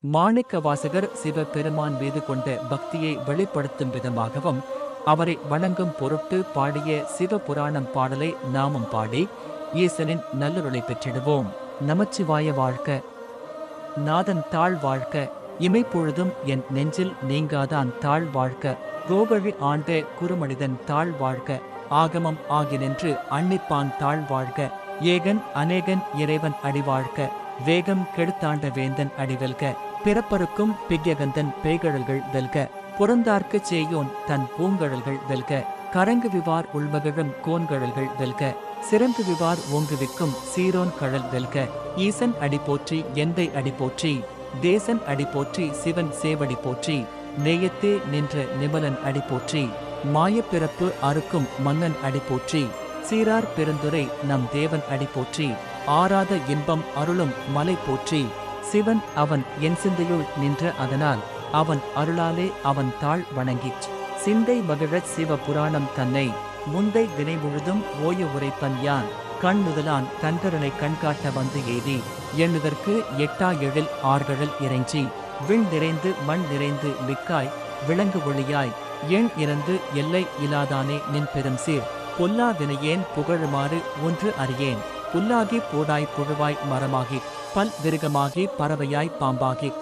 மாணிக்க வாசகர் சிவபெருமான் மீது கொண்ட பக்தியை வெளிப்படுத்தும் விதமாகவும் அவரை வணங்கும் பொருட்டு பாடிய சிவ புராணம் பாடலை நாமும் பாடி ஈசனின் நல்லுருளை பெற்றிடுவோம். நமச்சிவாய வாழ்க்க நாதன் தாழ் வாழ்க்க இமைப்பொழுதும் என் நெஞ்சில் நீங்காதான் தாழ் வாழ்க்க கோவழி ஆண்ட குறுமனிதன் தாழ் வாழ்க. ஆகமம் ஆகி நின்று அன்னிப்பான் தாழ் வாழ்க. ஏகன் அநேகன் இறைவன் அடிவாழ்க. வேகம் கெடுத்தாண்ட வேந்தன் அடிவெல்க. பிறப்பருக்கும் பிக்யகந்தன் பேய்கழல்கள் வெல்க புறந்தார்க்குச் செய்யோன் தன் பூங்கழல்கள் வெல்க கரங்கு விவார் உள்மகிழும் கோன்கழல்கள் வெல்க சிறங்கு விவார் ஓங்குவிக்கும் சீரோன் கழல் வெல்க ஈசன் அடி போற்றி எந்தை அடி போற்றி தேசன் அடி போற்றி சிவன் சேவடி போற்றி நேயத்தே நின்ற நிமலன் அடி போற்றி மாயப்பிறப்பு அறுக்கும் மன்னன் அடி போற்றி சீரார் பெருந்துரை நம் தேவன் அடி போற்றி ஆராத இன்பம் அருளும் மலை போற்றி சிவன் அவன் என் சிந்தையுள் நின்ற அதனால் அவன் அருளாலே அவன் தாழ் வணங்கிச் சிந்தை மகிழச் சிவ புராணம் தன்னை முந்தை வினை முழுதும் ஓய உரைப்பன் யான். கண் முதலான் தன்கரனை கண்காட்ட வந்து எய்தி எண்ணுதற்கு எட்டா எழில் ஆர்கழல் இறைஞ்சி விண் நிறைந்து மண் நிறைந்து மிக்காய் விளங்கு ஒளியாய் எண் இறந்து எல்லை இலாதானே நின் பெரும் சீர் பொல்லா வினையேன் புகழுமாறு ஒன்று அறியேன். புல்லாகி போடாய் புழுவாய் மரமாகி பல் விருகமாகி பறவையாய் பாம்பாகி.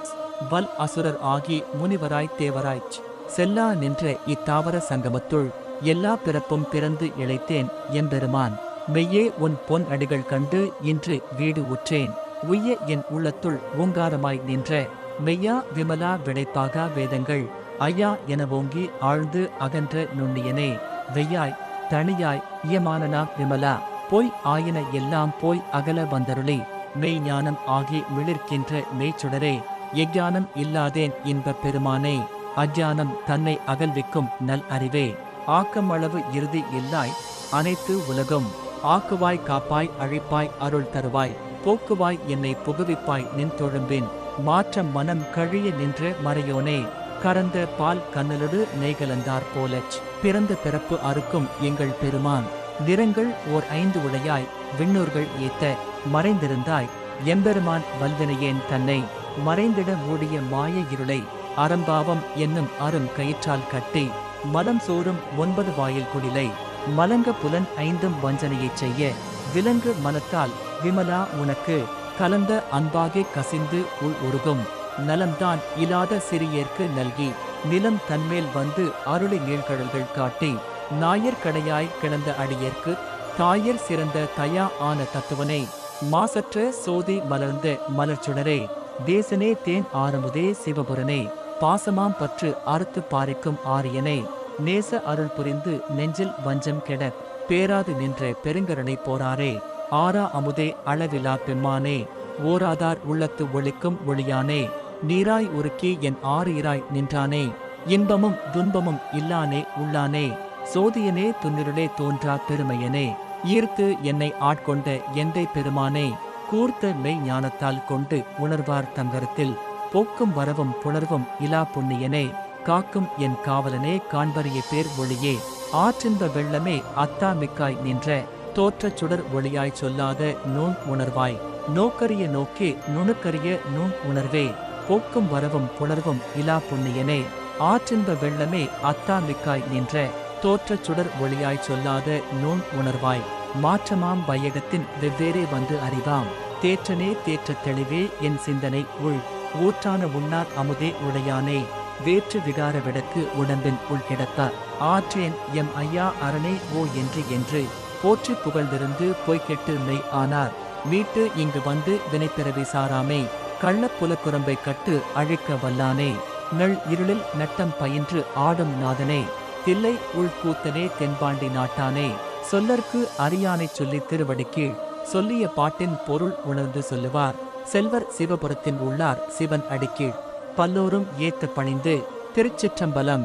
வல் அசுரர் ஆகி முனிவராய் தேவராய்ச். செல்லா நின்ற இத்தாவர சங்கமத்துள். எல்லா பிறப்பும் பிறந்து இழைத்தேன் எம்பெருமான். மெய்யே உன் பொன் அடிகள் கண்டு இன்று வீடு உற்றேன். உய்ய என் உள்ளத்துள் ஓங்காரமாய் நின்ற. மெய்யா விமலா விடைப்பாகா வேதங்கள். ஐயா என ஓங்கி ஆழ்ந்து அகன்ற நுண்ணியனே. வெய்யாய் தனியாய் இயமானனா விமலா. போய் ஆயின எல்லாம் போய் அகல வந்தருளி. மெய் ஞானம் ஆகி மிளிர்க்கின்ற மெய்ச்சுடரே எஞ்ஞானம் இல்லாதேன் இன்பப் பெருமானே அஜ்ஞானம் தன்னை அகல்விக்கும் நல் அறிவே. ஆக்கமளவு இறுதி இல்லாய் அனைத்து உலகும் ஆக்குவாய் காப்பாய் அழிப்பாய் அருள் தருவாய் போக்குவாய் என்னை புகுவிப்பாய் நின் தொழும்பின் மாற்ற மனம் கழிய நின்ற மறையோனே கறந்த பால் கண்ணலடு நெய்கலந்தார் போலச் பிறந்த பிறப்பு அறுக்கும் எங்கள் பெருமான். நிறங்கள் ஓர் ஐந்து உடையாய் விண்ணூர்கள் ஏத்த மறைந்திருந்தாய். எம்பெருமான் வல்வினையேன் தன்னை மறைந்திட மூடிய மாய இருளை அறம்பாவம் என்னும் அரும் கயிற்றால் கட்டி மலம் சோறும் ஒன்பது வாயில் குடிலை மலங்க புலன் ஐந்தும் வஞ்சனையைச் செய்ய விலங்கு மனத்தால் விமலா உனக்கு கலந்த அன்பாகே கசிந்து உள் உருகும். நலம்தான் இல்லாத சிறியேற்கு நல்கி நிலம் தன்மேல் வந்து அருளி நீழ்கடல்கள் காட்டி நாயர்கடையாய் கிடந்த அடியேற்கு தாயர் சிறந்த தயா ஆன தத்துவனே மாசற்ற சோதி மலர்ந்த மலர்ச்சுடரே தேசனே தேன் ஆரமுதே சிவபுரனே பாசமாம் பற்று அறுத்து பாரிக்கும் ஆரியனே நேச அருள் புரிந்து நெஞ்சில் வஞ்சம் கெட பேராது நின்ற பெருங்கரணை போராரே ஆரா அமுதே அளவிலா பெம்மானே ஓராதார் உள்ளத்து ஒளிக்கும் ஒளியானே நீராய் உருக்கி என் ஆறீராய் நின்றானே இன்பமும் துன்பமும் இல்லானே உள்ளானே. சோதியனே துன்னிருளே தோன்றா பெருமையனே. ஈர்த்து என்னை ஆட்கொண்ட எந்தை பெருமானே கூர்த்த மெய் ஞானத்தால் கொண்டு உணர்வார் தங்கரத்தில். போக்கும் வரவும் புணர்வும் இலா புண்ணியனே காக்கும் என் காவலனே காண்பறிய பேர் ஒளியே. ஆற்றின்ப வெள்ளமே அத்தாமிக்காய் நின்ற தோற்றச் சுடர் ஒளியாய் சொல்லாத நூன் உணர்வாய். நோக்கரிய நோக்கே நுணுக்கரிய நூன் உணர்வே. போக்கும் வரவும் புணர்வும் இலா புண்ணியனே ஆற்றின்ப வெள்ளமே அத்தாமிக்காய் நின்ற தோற்றச் சுடர் ஒளியாய் சொல்லாத நோன் உணர்வாய். மாற்றமாம் வையகத்தின் வெவ்வேறே வந்து அறிவாம். தேற்றனே தேற்ற தெளிவே என் சிந்தனை உள். ஊற்றான உண்ணார் அமுதே உடையானே. வேற்று விகார விடக்கு உடம்பின் உள் கிடத்தார். ஆற்றேன் எம் ஐயா அரணே ஓ என்று என்று. போற்றி புகழ்ந்திருந்து பொய்கெட்டு மெய் ஆனார். மீட்டு இங்கு வந்து வினைப்பிறவி சாராமே. கள்ள புலக்குரம்பை கட்டு அழிக்க வல்லானே. நள் இருளில் நட்டம் பயின்று ஆடும் நாதனே. தில்லை உள்கூத்தனே தென்பாண்டி நாட்டானே சொல்லற்கு அரியானை சொல்லி திருவடிக்கு சொல்லிய பாட்டின் பொருள் உணர்ந்து சொல்லுவார். செல்வர் சிவபுரத்தின் உள்ளார் சிவன் அடிக்கீழ் பல்லோரும் ஏத்த பணிந்து திருச்சிற்றம்பலம்